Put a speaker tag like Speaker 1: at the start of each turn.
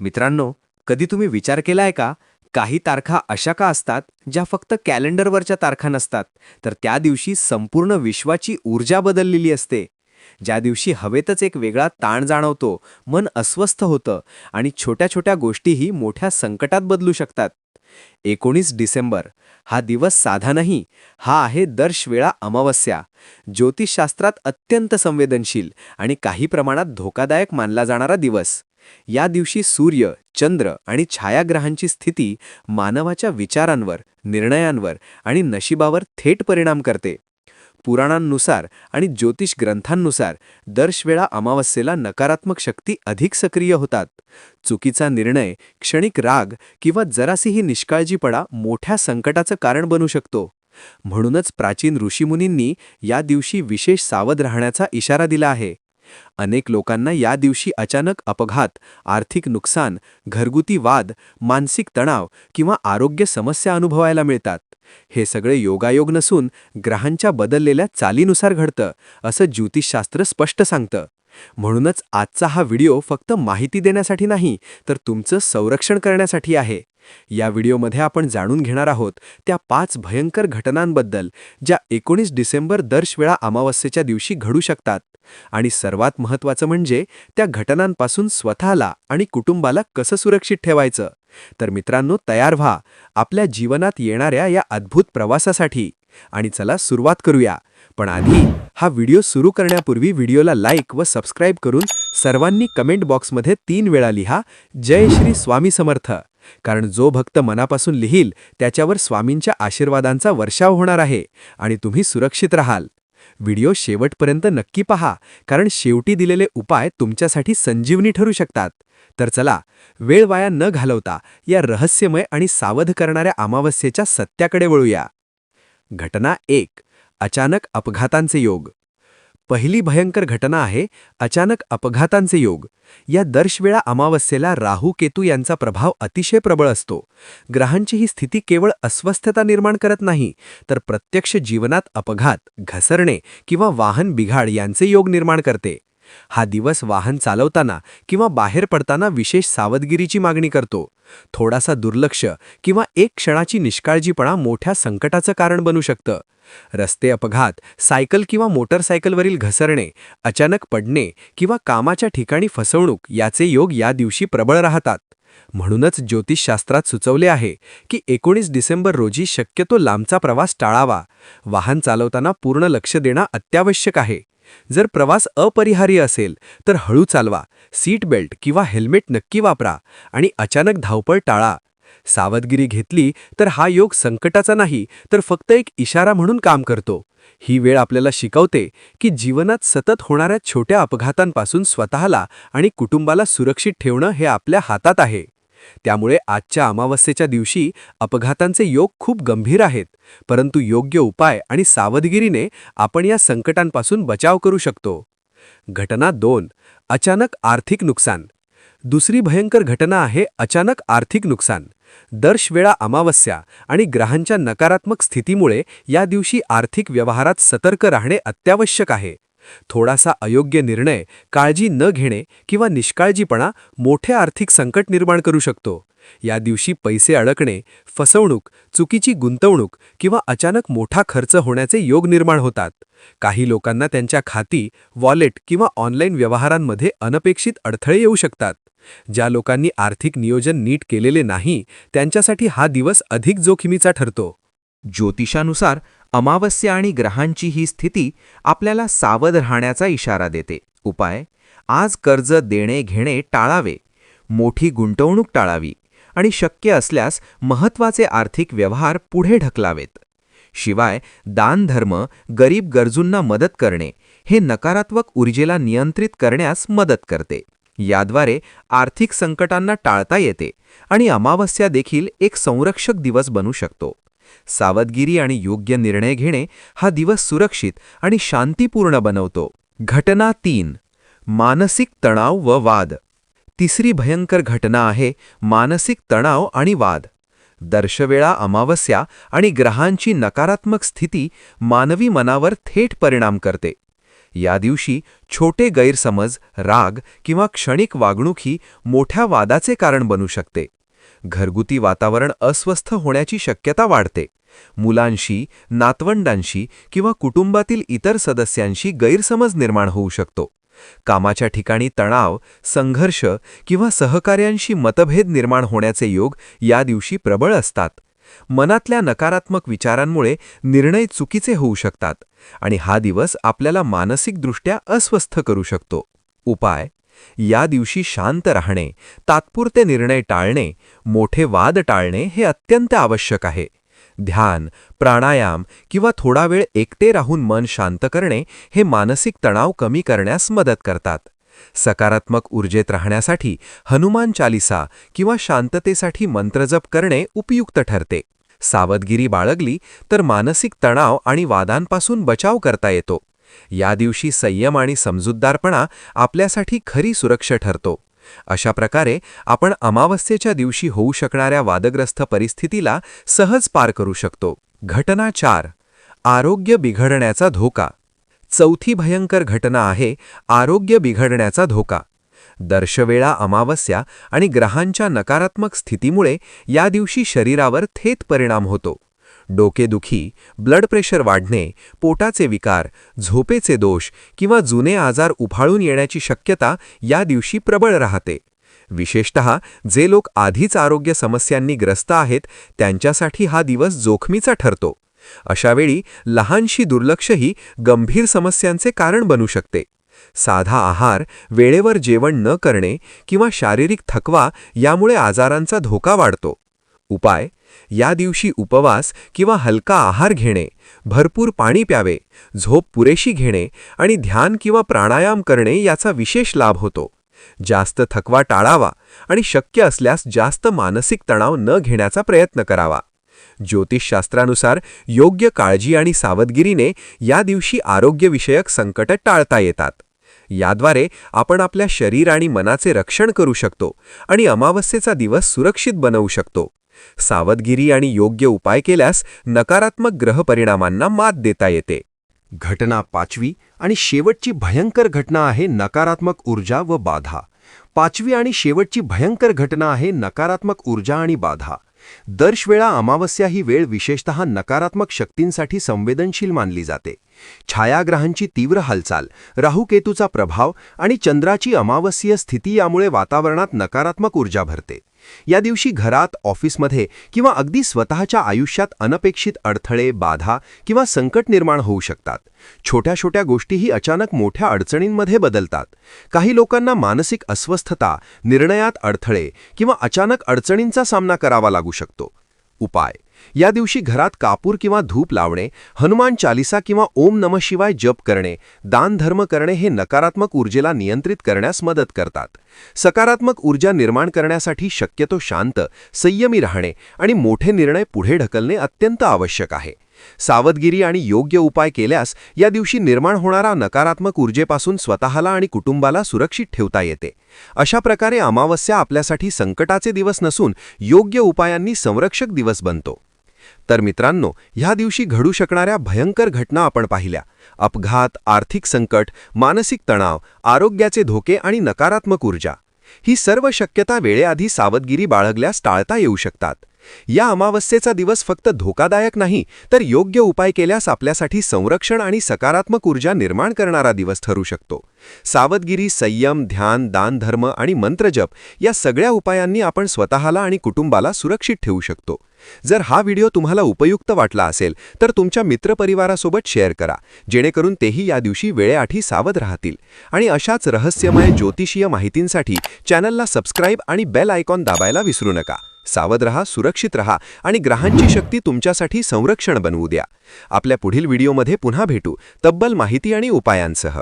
Speaker 1: मित्रांनो कधी तुम्ही विचार केलाय का? काही तारखा अशा का असतात ज्या फक्त कॅलेंडरवरच्या तारखा नसतात? तर त्या दिवशी संपूर्ण विश्वाची ऊर्जा बदललेली असते. ज्या दिवशी हवेतच एक वेगळा ताण जाणवतो मन अस्वस्थ होतं आणि छोट्या छोट्या गोष्टीही मोठ्या संकटात बदलू शकतात. एकोणीस डिसेंबर हा दिवस साधा नाही हा आहे दर्शवेळा अमावस्या. ज्योतिषशास्त्रात अत्यंत संवेदनशील आणि काही प्रमाणात धोकादायक मानला जाणारा दिवस. या दिवशी सूर्य चंद्र आणि छायाग्रहांची स्थिती मानवाच्या विचारांवर निर्णयांवर आणि नशिबावर थेट परिणाम करते. पुराणांनुसार आणि ज्योतिष ग्रंथांनुसार दर्शवेळा अमावस्येला नकारात्मक शक्ती अधिक सक्रिय होतात. चुकीचा निर्णय क्षणिक राग किंवा जरासीही निष्काळजीपणा मोठ्या संकटाचं कारण बनू शकतो. म्हणूनच प्राचीन ऋषीमुनींनी या दिवशी विशेष सावध राहण्याचा इशारा दिला आहे. अनेक लोकांना या दिवशी अचानक अपघात आर्थिक नुकसान घरगुती वाद मानसिक तणाव किंवा आरोग्य समस्या अनुभवायला मिळतात. हे सगळे योगायोग नसून ग्रहांच्या बदललेल्या चालीनुसार घडतं असं ज्योतिषशास्त्र स्पष्ट सांगतं. म्हणूनच आजचा हा व्हिडिओ फक्त माहिती देण्यासाठी नाही तर तुमचं संरक्षण करण्यासाठी आहे. या व्हिडिओमध्ये आपण जाणून घेणार आहोत त्या पाच भयंकर घटनांबद्दल ज्या एकोणीस डिसेंबर दर्शवेळा अमावस्येच्या दिवशी घडू शकतात. आणि सर्वात महत्त्वाचं म्हणजे त्या घटनांपासून स्वतःला आणि कुटुंबाला कसं सुरक्षित ठेवायचं? तर मित्रांनो तयार व्हा. आपल्या जीवनात येणाऱ्या या अद्भुत प्रवासासाठी आणि चला सुरुवात करूया. पण आधी हा व्हिडिओ सुरू करण्यापूर्वी व्हिडिओला लाईक व सबस्क्राईब करून सर्वांनी कमेंट बॉक्समध्ये तीन वेळा लिहा जय श्री स्वामी समर्थ. कारण जो भक्त मनापासून लिहील त्याच्यावर स्वामींच्या आशीर्वादांचा वर्षाव होणार आहे आणि तुम्ही सुरक्षित राहाल. व्हिडिओ शेवटपर्यंत नक्की पहा कारण शेवटी दिलेले उपाय तुमच्यासाठी संजीवनी ठरू शकतात. तर चला वेळ वाया न घालवता या रहस्यमय आणि सावध करणाऱ्या अमावस्येच्या सत्याकडे वळूया. घटना एक अचानक अपघातांचे योग. पहिली भयंकर घटना आहे अचानक अपघातांचे योग. या दर्शवेळा अमावस्येला राहू केतू यांचा प्रभाव अतिशय प्रबळ असतो. ग्रहांची ही स्थिती केवळ अस्वस्थता निर्माण करत नाही तर प्रत्यक्ष जीवनात अपघात घसरणे किंवा वाहन बिघाड यांचे योग निर्माण करते. हा दिवस वाहन चालवताना किंवा बाहेर पडताना विशेष सावधगिरीची मागणी करतो. थोडासा दुर्लक्ष किंवा एक क्षणाची निष्काळजीपणा मोठ्या संकटाचं कारण बनू शकतं. रस्ते अपघात सायकल किंवा मोटरसायकलवरील घसरणे अचानक पडणे किंवा कामाच्या ठिकाणी फसवणूक याचे योग या दिवशी प्रबळ राहतात. म्हणूनच ज्योतिषशास्त्रात सुचवले आहे की एकोणीस डिसेंबर रोजी शक्यतो लांबचा प्रवास टाळावा. वाहन चालवताना पूर्ण लक्ष देणं अत्यावश्यक आहे. जर प्रवास अपरिहार्य असेल तर हळू चालवा सीट बेल्ट किंवा हेल्मेट नक्की वापरा आणि अचानक धावपळ टाळा. सावधगिरी घेतली तर हा योग संकटाचा नाही तर फक्त एक इशारा म्हणून काम करतो. ही वेळ आपल्याला शिकवते की जीवनात सतत होणाऱ्या छोट्या अपघातांपासून स्वतःला आणि कुटुंबाला सुरक्षित ठेवणं हे आपल्या हातात आहे. त्यामुळे आजच्या अमावस्येच्या दिवशी अपघातांचे योग खूप गंभीर आहेत. परंतु योग्य उपाय आणि सावधगिरीने आपण या संकटांपासून बचाव करू शकतो. घटना दोन अचानक आर्थिक नुकसान. दुसरी भयंकर घटना आहे अचानक आर्थिक नुकसान. दर्शवेळा अमावस्या आणि ग्रहांच्या नकारात्मक स्थितीमुळे या दिवशी आर्थिक व्यवहारात सतर्क राहणे अत्यावश्यक आहे. थोडासा अयोग्य निर्णय काळजी न घेणे किंवा निष्काळजीपणा मोठे आर्थिक संकट निर्माण करू शकतो. या दिवशी पैसे अडकणे फसवणूक चुकीची गुंतवणूक किंवा अचानक मोठा खर्च होण्याचे योग निर्माण होतात. काही लोकांना त्यांच्या खाती वॉलेट किंवा ऑनलाईन व्यवहारांमध्ये अनपेक्षित अडथळे येऊ शकतात. ज्या लोकांनी आर्थिक नियोजन नीट केलेले नाही त्यांच्यासाठी हा दिवस अधिक जोखमीचा ठरतो.
Speaker 2: ज्योतिषानुसार अमावस्या आणि ग्रहांची ही स्थिती आपल्याला सावध राहण्याचा इशारा देते. उपाय आज कर्ज देणे घेणे टाळावे मोठी गुंतवणूक टाळावी आणि शक्य असल्यास महत्त्वाचे आर्थिक व्यवहार पुढे ढकलावेत. शिवाय दानधर्म गरीब गरजूंना मदत करणे हे नकारात्मक ऊर्जेला नियंत्रित करण्यास मदत करते. याद्वारे आर्थिक संकटांना टाळता येते आणि अमावस्या देखील एक संरक्षक दिवस बनू शकतो. सावधगिरी आणि योग्य निर्णय घेणे हा दिवस सुरक्षित आणि शांतीपूर्ण बनवतो. घटना तीन. मानसिक तणाव व वाद. तिसरी भयंकर घटना आहे मानसिक तणाव आणि वाद. दर्शवेळा अमावस्या आणि ग्रहांची नकारात्मक स्थिती मानवी मनावर थेट परिणाम करते. या दिवशी छोटे गैरसमज राग किंवा क्षणिक वागणूक ही मोठ्या वादाचे कारण बनू शकते. घरगुती वातावरण अस्वस्थ होण्याची शक्यता वाढते. मुलांशी नातवंडांशी किंवा कुटुंबातील इतर सदस्यांशी गैरसमज निर्माण होऊ शकतो. कामाच्या ठिकाणी तणाव संघर्ष किंवा सहकार्यांशी मतभेद निर्माण होण्याचे योग या दिवशी प्रबळ असतात. मनातल्या नकारात्मक विचारांमुळे निर्णय चुकीचे होऊ शकतात आणि हा दिवस आपल्याला मानसिकदृष्ट्या अस्वस्थ करू शकतो. उपाय या दिवशी शांत राहणे तात्पुरते निर्णय टाळणे मोठे वाद टाळणे हे अत्यंत आवश्यक आहे. ध्यान प्राणायाम किंवा थोडा वेळ एकटे राहून मन शांत करणे हे मानसिक तणाव कमी करण्यास मदत करतात. सकारात्मक ऊर्जेत राहण्यासाठी हनुमान चालिसा किंवा शांततेसाठी मंत्रजप करणे उपयुक्त ठरते. सावधगिरी बाळगली तर मानसिक तणाव आणि वादांपासून बचाव करता येतो. या दिवशी संयम आणि समजूतदारपणा आपल्यासाठी खरी सुरक्षा ठरतो. अशा प्रकारे आपण अमावस्येच्या दिवशी होऊ शकणाऱ्या वादग्रस्त परिस्थितीला सहज पार करू शकतो. घटना चार. आरोग्य बिघडण्याचा धोका. चौथी भयंकर घटना आहे आरोग्य बिघडण्याचा धोका. दर्शवेळा अमावस्या आणि ग्रहांच्या नकारात्मक स्थितीमुळे या दिवशी शरीरावर थेट परिणाम होतो. डोकेदुखी ब्लड प्रेशर वाढणे पोटाचे विकार झोपेचे दोष किंवा जुने आजार उफाळून येण्याची शक्यता या दिवशी प्रबळ राहते. विशेषत जे लोक आधीच आरोग्य समस्यांनी ग्रस्त आहेत त्यांच्यासाठी हा दिवस जोखमीचा ठरतो. अशावेळी लहानशी दुर्लक्षही गंभीर समस्यांचे कारण बनू शकते. साधा आहार वेळेवर जेवण न करणे किंवा शारीरिक थकवा यामुळे आजारांचा धोका वाढतो. उपाय या दिवशी उपवास किंवा हलका आहार घेणे भरपूर पाणी प्यावे झोप पुरेशी घेणे आणि ध्यान किंवा प्राणायाम करणे याचा विशेष लाभ होतो. जास्त थकवा टाळावा आणि शक्य असल्यास जास्त मानसिक तणाव न घेण्याचा प्रयत्न करावा. ज्योतिषशास्त्रानुसार योग्य काळजी आणि सावधगिरीने या दिवशी आरोग्यविषयक संकट टाळता येतात. याद्वारे आपण आपल्या शरीर आणि मनाचे रक्षण करू शकतो आणि अमावस्येचा दिवस सुरक्षित बनवू शकतो. सावधगिरी आणि योग्य उपाय केल्यास नकारात्मक ग्रह परिणामांना मात देता येते.
Speaker 3: घटना पाचवी आणि शेवटची भयंकर घटना आहे नकारात्मक ऊर्जा व बाधा. पाचवी आणि शेवटची भयंकर घटना आहे नकारात्मक ऊर्जा आणि बाधा. दर्शवेळा अमावस्या ही वेळ विशेषतः नकारात्मक शक्तींसाठी संवेदनशील मानली जाते. छायाग्रहांची तीव्र हालचाल राहुकेतूचा प्रभाव आणि चंद्राची अमावस्यीय स्थिती यामुळे वातावरणात नकारात्मक ऊर्जा भरते. या दिवशी घरात ऑफिसमध्ये किंवा अगदी स्वतःच्या आयुष्यात अनपेक्षित अडथळे बाधा किंवा संकट निर्माण होऊ शकतात. छोट्या छोट्या गोष्टीही अचानक मोठ्या अडचणींमध्ये बदलतात. काही लोकांना मानसिक अस्वस्थता निर्णयात अडथळे किंवा अचानक अडचणींचा सामना करावा लागू शकतो. उपाय. या दिवशी घरात कापूर किंवा धूप लावणे हनुमान चालिसा किंवा ओम नम शिवाय जप करणे दानधर्म करणे हे नकारात्मक ऊर्जेला नियंत्रित करण्यास मदत करतात. सकारात्मक ऊर्जा निर्माण करण्यासाठी शक्यतो शांत संयमी राहणे आणि मोठे निर्णय पुढे ढकलणे अत्यंत आवश्यक आहे. सावधगिरी आणि योग्य उपाय केल्यास या दिवशी निर्माण होणारा नकारात्मक ऊर्जेपासून स्वतःला आणि कुटुंबाला सुरक्षित ठेवता येते. अशा प्रकारे अमावस्या आपल्यासाठी संकटाचे दिवस नसून योग्य उपायांनी संरक्षक दिवस बनतो. तर मित्रांनो ह्या दिवशी घडू शकणाऱ्या भयंकर घटना आपण पाहिल्या. अपघात आर्थिक संकट मानसिक तणाव आरोग्याचे धोके आणि नकारात्मक ऊर्जा. ही सर्व शक्यता वेळेआधी सावधगिरी बाळगल्यास टाळता येऊ शकतात. या अमावस्येचा दिवस फक्त धोकादायक नाही तर योग्य उपाय केल्यास आपल्यासाठी संरक्षण आणि सकारात्मक ऊर्जा निर्माण करणारा दिवस ठरू शकतो. सावधगिरी संयम ध्यान दानधर्म आणि मंत्रजप या सगळ्या उपायांनी आपण स्वतःला आणि कुटुंबाला सुरक्षित ठेवू शकतो. जर हा व्हिडिओ तुम्हाला उपयुक्त वाटला असेल तर तुमच्या मित्रपरिवारासोबत शेअर करा जेणेकरून तेही या दिवशी वेळेआठी सावध राहतील. आणि अशाच रहस्यमय ज्योतिषीय माहितींसाठी चॅनलला सबस्क्राईब आणि बेल आयकॉन दाबायला विसरू नका. सावध रहा सुरक्षित रहा आणि ग्रहांची शक्ती तुमच्यासाठी संरक्षण बनवू द्या. आपल्या पुढील व्हिडिओमध्ये पुन्हा भेटू. तब्बल माहिती आणि उपायांसह.